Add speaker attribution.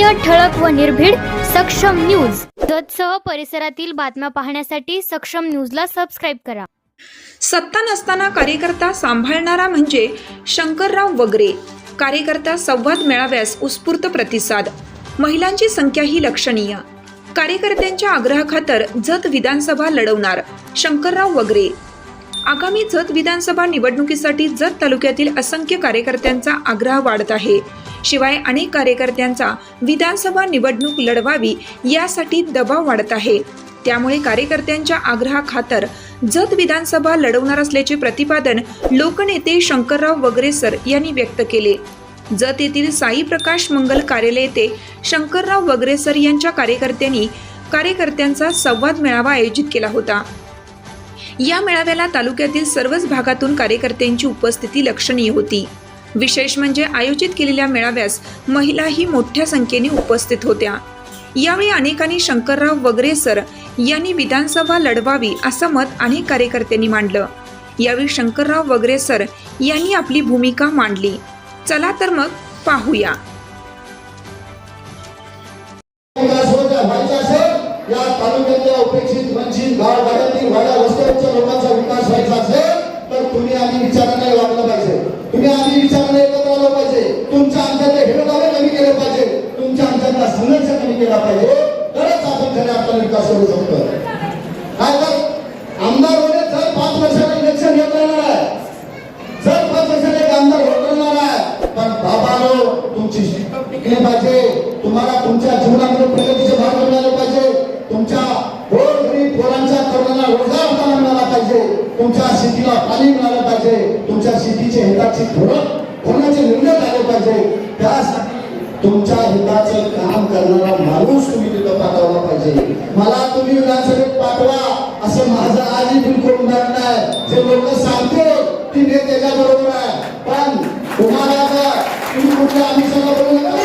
Speaker 1: सत्य ठळक व निर्भीड सक्षम न्यूज. जतसह परिसरातील बातम्या पाहण्यासाठी सक्षम न्यूजला सबस्क्राईब करा.
Speaker 2: सत्ता नसताना कार्यकर्ता सांभाळणारा म्हणजे शंकरराव वगरे. कार्यकर्ता संवाद मेळाव्यास उत्स्फूर्त प्रतिसाद. महिलांची संख्या ही लक्षणीय. कार्यकर्त्यांच्या आग्रहाखातर जत विधानसभा लढवणार शंकरराव वगरे. आगामी जत विधानसभा निवडणुकीसाठी जत तालुक्यातील असंख्य कार्यकर्त्यांचा आग्रह वाढत आहे. शिवाय अनेक कार्यकर्त्यांचा विधानसभा निवडणूक लढवावी यासाठी दबाव वाढत आहे. त्यामुळे कार्यकर्त्यांच्या आग्रहाखातर जत विधानसभा लढवणार असल्याचे प्रतिपादन लोकनेते शंकरराव वगरेसर यांनी व्यक्त केले. जत येथील साई प्रकाश मंगल कार्यालय येथे शंकरराव वगरेसर यांच्या कार्यकर्त्यांनी कार्यकर्त्यांचा संवाद मेळावा आयोजित केला होता. या मेळाव्याला तालुक्यातील सर्वच भागातून कार्यकर्त्यांची उपस्थिती लक्षणीय होती. विशेष म्हणजे आयोजित केलेल्या मेळाव्यास महिलाही मोठ्या संख्येने उपस्थित होत्या. यावेळी अनेकांनी शंकरराव वगरे सर यांनी विधानसभा लढवावी असं मत अनेक कार्यकर्त्यांनी मांडलं. यावेळी शंकरराव वगरे सर यांनी आपली भूमिका मांडली. चला तर मग पाहूया.
Speaker 3: तालुक्यातल्या उपेक्षित वंचित गाव भागातील वाड्या वस्त्यांच्या लोकांचा विकास व्हायचा असेल तर तुम्ही आधी विचाराने वागलं पाहिजे. तुम्ही आधी विचाराने एकत्र आलं पाहिजे. तुमच्या आमच्यातले हेडगावे कमी केले पाहिजे. तुमच्या आमच्यातला संघर्ष कमी केला पाहिजे. तरच आपण खऱ्या आपला विकास करू शकतो. काय तर? आमदार होणे जर पाच वर्षाला इलेक्शन घेत राहणार आहे. जर पाच वर्षाला एक आमदार होत राहणार आहे. पण बाबानो तुमची शिस्त टिकली पाहिजे. तुम्हाला तुमच्या जीवनामध्ये प्रगतीचे मार्ग मिळाले पाहिजे. तुमच्या गोर गरीब पोरांच्या तरुणांना रोजगार होताना मिळाला पाहिजे. तुमच्या शेतीला पाणी मिळालं पाहिजे. तुमच्या शेतीचे हिताची धोरण होण्याचे निर्णय झाले पाहिजे. त्यासाठी तुमच्या हिताचं काम करणारा माणूस तुम्ही तिथं पाठवला पाहिजे. मला तुम्ही विधानसभेत पाठवा असं माझं आजही बिलकुल म्हणत नाही. जे लोक सांगतो ती मी त्याच्या बरोबर आहे. पण तुम्हाला जर तुम्ही कुठल्या आम्ही सगळं